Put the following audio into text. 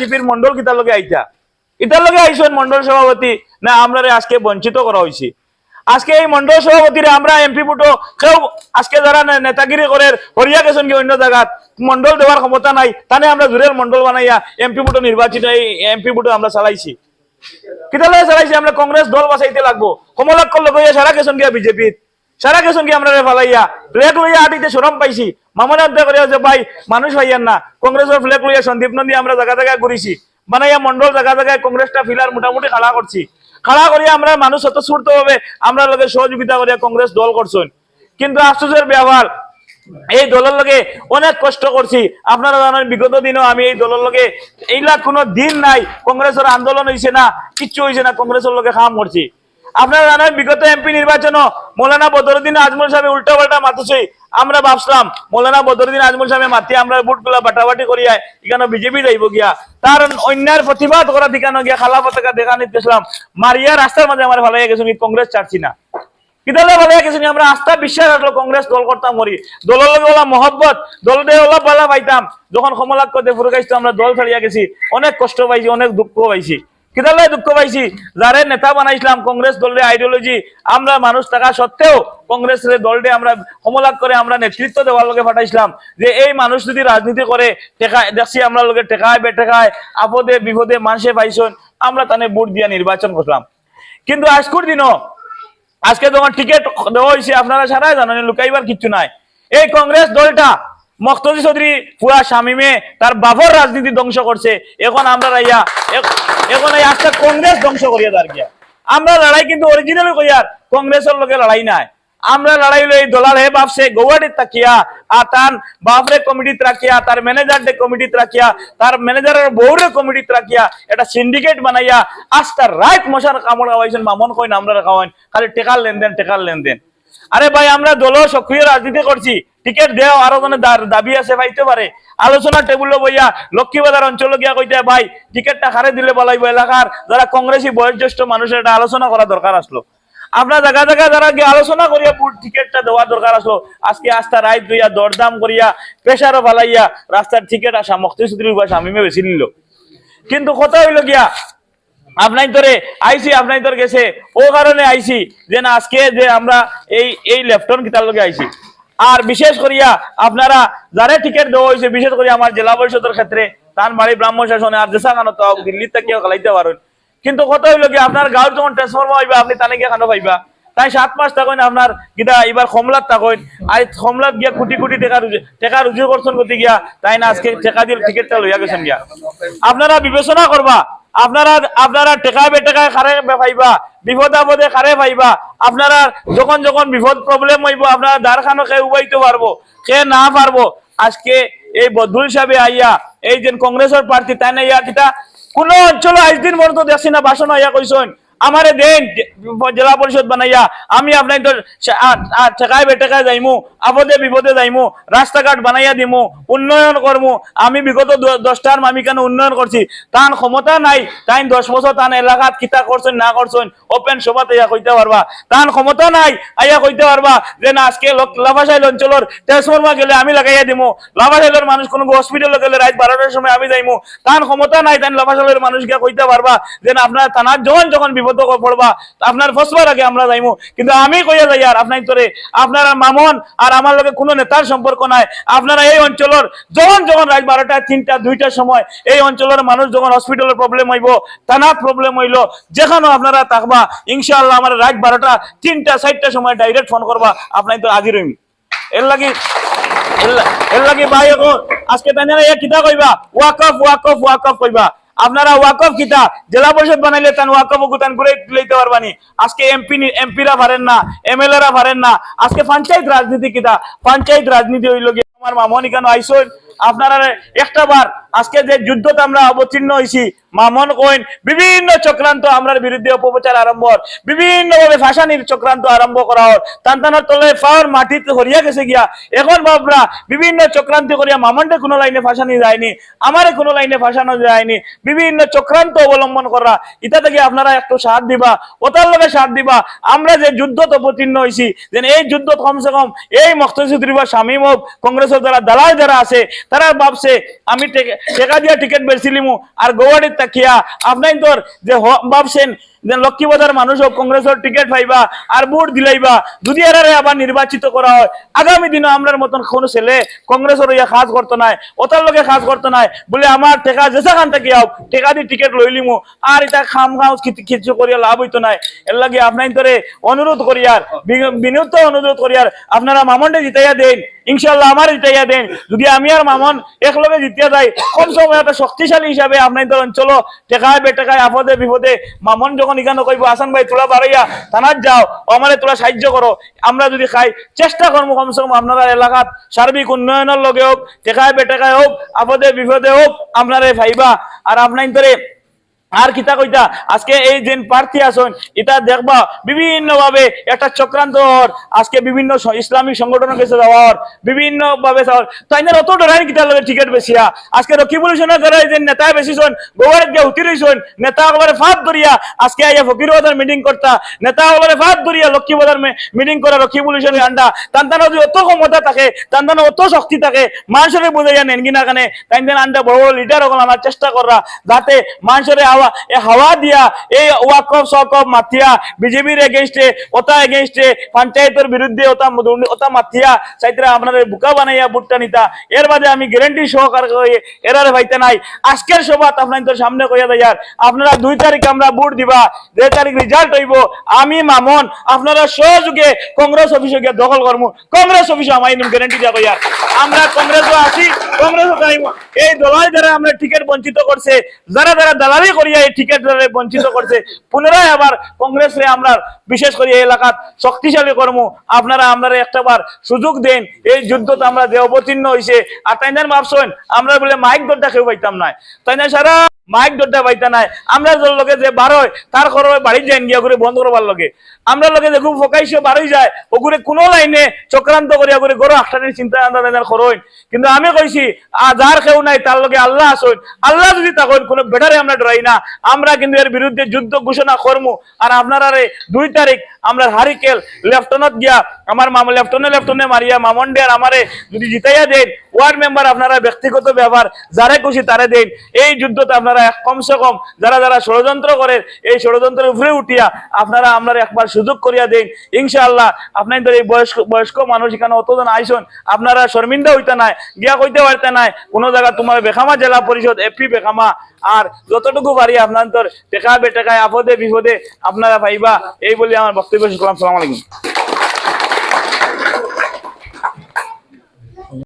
জিপির মন্ডল কিতার লগে আইতা। ইতার লগে আইসন মন্ডল সভাপতি, না আমরা আজকে বঞ্চিত করা হয়েছে আজকে এই মন্ডল সভাপতিরে আমরা এমপি বুটো, কেউ আজকে যারা নেতাগিরি করে হরিয়া গেছেন কি অন্য জায়গাত মন্ডল দেওয়ার ক্ষমতা নাই, তানে আমরা জোরের মন্ডল বানাইয়া এমপি বুটো নির্বাচিত এই এমপি বুটো আমরা চালাইছি। কিতা লগে চালাইছি, আমরা কংগ্রেস দল বাঁচাইতে লাগবো। কমলাক্ষ লগাইয়া সারা গেছেন গিয়া বিজেপির সারা গেছেন কি আমরা ফালাইয়া? ফ্লেগ লইয়া আটিতে সরম পাইছি। মামনা করে যে, ভাই, মানুষ না। কংগ্রেসের সন্দীপ নন্দী আমরা জায়গা জায়গায় মন্ডল জায়গা জায়গায় কংগ্রেসটা ফিলার মোটামুটি খাড়া করছি। খাড়া করিয়া আমরা মানুষ স্বতঃস্ফূর্ত ভাবে আমরা সহযোগিতা করিয়া কংগ্রেস দল করছেন। কিন্তু আশ্চর্যের ব্যবহার, এই দলের লগে অনেক কষ্ট করছি। আপনারা জানেন, বিগত দিনও আমি এই দলের লগে এইলা কোনো দিন নাই কংগ্রেসের আন্দোলন হয়েছে না, কিচ্ছু হয়েছে না, কংগ্রেসের লগে খাম করছি। আপনারা জানেন, বিগত এমপি নির্বাচনও মৌলানা বদরুদ্দিন আজমল সাহেব উল্টা পাল্টা মাতুছে আমরা ভাবছিলাম, মৌলানা বদরুদ্দিন আজমল সাহেব মাতি আমরা বুটগুলা বাটাবাটি করিয়া এখানে বিজেপি যাইব গিয়া। তার অন্যায়ের প্রতিবাদ করা ঠিকানো গিয়া খালা পতাকা দেখা নিতেছিলাম মারিয়া রাস্তার মাঝে আমার ভালো গেছে কংগ্রেস ছাড়ছি না। কিতালে ভালো কিছু আমরা আস্থা বিশ্বাস রাখল কংগ্রেস দল করতাম মরি। দলের লগে ওলা মহব্বত দল দিয়ে ওলা পালা পাইতাম। যখন কমলাক্ষ দে ফুরকাইতো আমরা দল ছাড়িয়া গেছি। অনেক কষ্ট পাইছি, অনেক দুঃখ পাইছি। কিতালে দুঃখ পাইছি? যারে নেতা বানাইছিলাম কংগ্রেস দলের আইডিওলজি আমরা মানুষ থাকা সত্ত্বেও কংগ্রেসের দলটে আমরা কমলাক করে আমরা নেতৃত্ব দেওয়ার লগে পাঠাইছিলাম। যে এই মানুষ যদি রাজনীতি করে টেকা দেখছি আমরা লোকে টেকায় বেটেকায় আপদে, বিপদে, মানুষে পাইছেন, আমরা তানে ভোট দিয়া নির্বাচন করলাম। কিন্তু আজকুর দিনও, আজকে তোমার টিকিট দেওয়া হয়েছে আপনারা সারাই জানেন, লুকাইবার কিচ্ছু নাই। এই কংগ্রেস দলটা মখতজি চৌধুরী পুরা শামিমে তার বাবর রাজনীতি ধ্বংস করছে। এখন আমরা রাইয়া এখ- এখন এই আজকে কংগ্রেস ধ্বংস করিয়া দাঁড় গিয়া। আমরা লড়াই কিন্তু অরিজিনাল কইয়ার কংগ্রেসের লগে লড়াই নাই। আমরা লড়াই লই দলাল হে বাপসে গৌহাটিত তাকিয়া, আর তার বাপরে কমিটিত রাখিয়া, তার ম্যানেজার ডে কমিটিত রাখিয়া, তার ম্যানেজারের বউরে কমিটিত রাখিয়া এটা সিন্ডিকেট বানাইয়া আজ তার রাইট মশার কামড় খাওয়াইছেন, মামন কইন, আমরা খাওয়াইন, খালি টেকার লেনদেন টেকার লেনদেন। আরে ভাই, আমরা দল সক্রিয় রাজনীতি করছি। টিকিট দেও আরও দার- দাবি আছে পাইতে পারে। আলোচনা টেবিলে বইয়া লক্ষ্মীবাজার অঞ্চল গিয়া কইতে, ভাই, টিকিটটা খারে দিলে বলাইব এলাকার যারা কংগ্রেসী বয়োজ্যেষ্ঠ মানুষের এটা আলোচনা করা দরকার আসলো। আপনার জায়গা জায়গা যারা গিয়ে আলোচনা করিয়া টিকিটটা দেওয়ার দরকার আসলো। আজকে আস্থা রাইত লইয়া দরদাম করিয়া, প্রেসারও ফালাইয়া রাস্তার টিকিট আসা মক্তি সুদ্রির বা স্বামীমে বেশি নিল। কিন্তু কথা হইল গিয়া আপনাই তোরে আইসি আপনাই তোর গেছে। ও কারণে আইসি যে না, আজকে যে আমরা এই এই লেফটন কিতার লগে আইসি। আর বিশেষ করিয়া আপনারা যারা টিকিট দেওয়া হয়েছে বিশেষ করে আমার জেলা পরিষদের ক্ষেত্রে তার বাড়ি ব্রাহ্ম শাসনে আর দেশা কানো তো দিল্লির থেকে খেলাইতে পারেন কিন্তু কত হইল কি, আপনার গাঁর যখন ট্রান্সফর্ম হইবা, আপনি তানে গিয়ে খানো পাইবা। তাই সাত মাস থাকেন আপনার গিটা এবার কমলাত থাকেন। আর কমলাত গিয়া কোটি কোটি টাকা রুজু টাকা রুজু করছেন গতি গিয়া, তাই না আজকে টাকা দিয়ে টিকিটটা লইয়া গেছেন গিয়া। আপনারা বিবেচনা করবা আপনারা আপনারা টেকা বেটেকায় খারে পাইবা বিপদ আপদে খারে পাইবা আপনারা যখন যখন বিপদ প্রবলেম হইব, আপনারা দ্বার খানো কে উবাইতে পারব, কে না পারব, আজকে এই বদুল সাহেব আইয়া, এই যে কংগ্রেসের প্রার্থী তাই না ইয়া কিতা কোন অঞ্চলে আজ দিন পর্যন্ত দেখছি না ভাষণ আইয়া কইসন। আমারে দেন, জেলা পরিষদ বানাইয়া। আমি আপনার তো ঠেকায় বেটেকায় যাইমু, আপদে বিপদে যাইমু, রাস্তাঘাট বানাইয়া দিমু, উন্নয়ন করমু। আমি বিগত দশটার আমি কেন উন্নয়ন করছি? তান ক্ষমতা নাই তাই দশ বছর তান এলাকাত কিতা করছেন, না করছেন ওপেন সভাতে ইয়া কইতে পারবা। তান ক্ষমতা নাই, আইয়া কইতে পারবা যে না, আজকে লাভাসাইল অঞ্চলের ট্রান্সফর্মার গেলে আমি লাগাইয়া দিমু। লাভাসাইলের মানুষ কোনো হসপিটালে গেলে রাত বারোটার সময় আমি যাইমু। তান ক্ষমতা নাই তান লাভাসাইলের মানুষ গিয়া কইতে পারবা যে না, আপনার থানার যখন যখন বিপদ পড়বা। আপনার ফসবার আগে আমরা যাইমু। কিন্তু আমি কইয়া যাই আর তোরে। আপনারা মামন আর আমার কোনো নেতার সম্পর্ক নাই। আপনারা এই অঞ্চলের যখন যখন রাত বারোটা, তিনটা, দুইটার সময় এই অঞ্চলের মানুষ যখন হসপিটালের প্রবলেম হইব, থানার প্রবলেম হইল আপনারা থাকবা, ইনশাআল্লাহ আমার রাত বারোটা, তিনটা, চারটার সময় ডাইরেক্ট ফোন করবা আপনার তো আজি রইম এর লাগি এর লাগি ভাই এখন, আজকে তাই কিতা কইবা? ওয়াকফ ওয়াকফ ওয়াকফ কইবা। আপনারা ওয়াকফ কিতা? জেলা পরিষদ বানাইলে তান ওয়াকফ গুতান করে লইতে পারবানি। আজকে এমপি এমপিরা পারেন না, এমএলএরা পারেন না। আজকে পঞ্চায়েত রাজনীতি কিতা? পঞ্চায়েত রাজনীতি হইল আমার মামনি কেন আইসন আপনারা একটা বার আজকে যে যুদ্ধতে আমরা অবতীর্ণ হয়েছি মামন কইন, বিভিন্ন চক্রান্ত আমরার বিরুদ্ধে অপপ্রচার আরম্ভ বিভিন্ন ভাবে ফাঁসানির চক্রান্ত আরম্ভ করা হর তান্তানার তলে ফাওয়ার মাটিতে হরিয়া গেছে গিয়া, এখন বাবরা বিভিন্ন চক্রান্ত করিয়া মামনটা কোনো লাইনে ফাঁসানি যায়নি, আমারে কোনো লাইনে ফাঁসানো যায়নি, বিভিন্ন চক্রান্ত অবলম্বন করা, ইটা থেকে আপনারা একটু সাথ দিবা, ওটার লগে সাথ দিবা, আমরা যে যুদ্ধ অবতীর্ণ হয়েছি যে এই যুদ্ধ কমসে কম এই মখতসুদ্রি বা শামীম হোক, কংগ্রেসের যারা দালাল যারা আছে তারা ভাবছে আমি টেকে- দিয়া টিকিট বেচছিলিমু আর গৌহাটির তাকিয়া আপনার তোর যে ভাবছেন যে লক্ষ্মীবাজার মানুষ কংগ্রেসের টিকিট পাইবা, আর ভোট দিলাইবা, যদি এরারে আবার নির্বাচিত করা হয়, আগামী দিনে আমরার মতন কোন ছেলে কংগ্রেসের ইয়া কাজ করতো নাই ওটার লোকে কাজ করতো নাই, বলে আমার টেকা যেসা খান থেকে হোক, টেকা দিয়ে টিকিট লইলিমু আর এটা খাম খাও কিছু করিয়া লাভ হইতো নাই। এর লাগে আপনার তোরে অনুরোধ করিয়ার বিনীত অনুরোধ করিয়ার, আপনারা মামনটা জিতাইয়া দেন। ইনশাল্লাহ আমার জিতাইয়া দেন। যদি আমি আর মামন একলগে জিতিয়া যাই, কম সময় একটা শক্তিশালী হিসাবে আপনার তোর অঞ্চল টেকায় বেটেকায় আপদে বিপদে মামন যখন এখানে কইব আসান ভাই, তোলা বাড়াইয়া থানার যাও, আমারে তোলা সাহায্য করো। আমরা যদি খাই, চেষ্টা করব কমসে কম আপনারা এলাকাত সার্বিক উন্নয়নের লগে হোক টেকায় বেটেকায় হোক আপদে বিপদে হোক, আপনারে ভাইবা। আর আপনার তোরে আর কিতা কইতা? আজকে এই যে প্রার্থী আসুন এটা দেখবা বিভিন্ন ভাবে একটা চক্রান্ত আজকে বিভিন্ন ইসলামিক সংগঠনের কাছে যাওয়ার বিভিন্ন ভাবে তাই না অত ডরাই কিতা লগে টিকিট বেশিয়া আজকে রকিবুলেশনের করে যে নেতা বেশি শোন গোয়ারের গিয়ে উঠি রইছন নেতা ওগুলো ফাঁদ ধরিয়া আজকে আইয়া ফকির বাজার মিটিং করতা। নেতা ওগুলো ফাঁদ ধরিয়া লক্ষ্মী বাজার মিটিং করা রকিবুলেশনের আন্ডা। তান তান যদি অত ক্ষমতা থাকে, তান তান অত শক্তি থাকে, মানুষের বুঝাইয়া নেন কিনা, তাই আন্ডা বড় বড় লিডার ওগুলো আমার চেষ্টা করা যাতে মানুষের হাওয়া দিয়া এই ওয়াকফ সকফ মাথিয়া বিজেপির এগেনস্টে ওটা এগেনস্টে পঞ্চায়েতের বিরুদ্ধে ওটা ওটা মাথিয়া চাইতে আপনার বুকা বানাইয়া বুটটা নিতা। এর বাদে আমি গ্যারেন্টি সহকার এরারে ভাইতে নাই। আজকের সভা আপনাদের সামনে কইয়া দেয় আপনারা দুই তারিখ আমরা বুট দিবা, যে তারিখ রেজাল্ট হইব, আমি মামন, আপনারা সহযোগে কংগ্রেস অফিসে গিয়ে দখল করব কংগ্রেস অফিসে আমার গ্যারেন্টি দিয়া কইয়া আমরা কংগ্রেসও আছি এই দলাই আমরা টিকিট বঞ্চিত করছে, যারা যারা দালালি করিয়া এই টিকিট বঞ্চিত করছে, পুনরায় আবার কংগ্রেস আমরা, বিশেষ করে এই এলাকাত শক্তিশালী কর্ম, আপনারা আমরা একটাবার সুযোগ দেন, এই যুদ্ধতে আমরা যে হয়েছে আর তাই ভাবছেন আমরা বলে মাইক দরটা কেউ পাইতাম না তাই না সারা মাইক দরটা পাইতা নাই। আমরা যার লগে যে বার হয় তার ঘর বাড়ি যাই গিয়া করে বন্ধ করবার লগে। আমরা লগে যে খুব ফকাইছে বারোই যায় ওগুলো কোনো লাইনে চক্রান্ত করিয়া করে গরু আখটানির চিন্তা আন্দা করইন কিন্তু আমি কইছি যার কেউ নাই তার লগে আল্লাহ আসইন আল্লাহ যদি তখন কোনো বেটারে আমরা ডরাই না। আমরা কিন্তু এর বিরুদ্ধে যুদ্ধ ঘোষণা করমু আর আপনারা দুই তারিখ আমরা হারিকেল লেফটেন্যান্ট গিয়া আমার মামা লেফটেন্যান্ট লেফটেন্যান্ট মারিয়া মামন্ডে আর আমারে যদি জিতাইয়া দেন ওয়ার্ড মেম্বার আপনারা ব্যক্তিগত ব্যাপার যারে খুশি তারে দেন এই যুদ্ধতে আপনারা এক কমসে কম যারা যারা ষড়যন্ত্র করেন, এই ষড়যন্ত্রের উপরে উঠিয়া আপনারা আপনারা একবার সুযোগ করিয়া দেন। ইনশাআল্লাহ, আপনাদের এই বয়স্ক বয়স্ক মানুষ এখানে অতজন আইসন, আপনারা শর্মিন্দা হইতে নাই, গিয়া কইতে পারতে নাই, কোনো জায়গা তোমার বেখামা জেলা পরিষদ এপি বেখামা, আর যতটুকু পারি আপনার টেকা বেটেকায় আপদে বিপদে আপনারা পাইবা, এই বলে আমার বক্তব্য শেষ করলাম। সালাম আলাইকুম।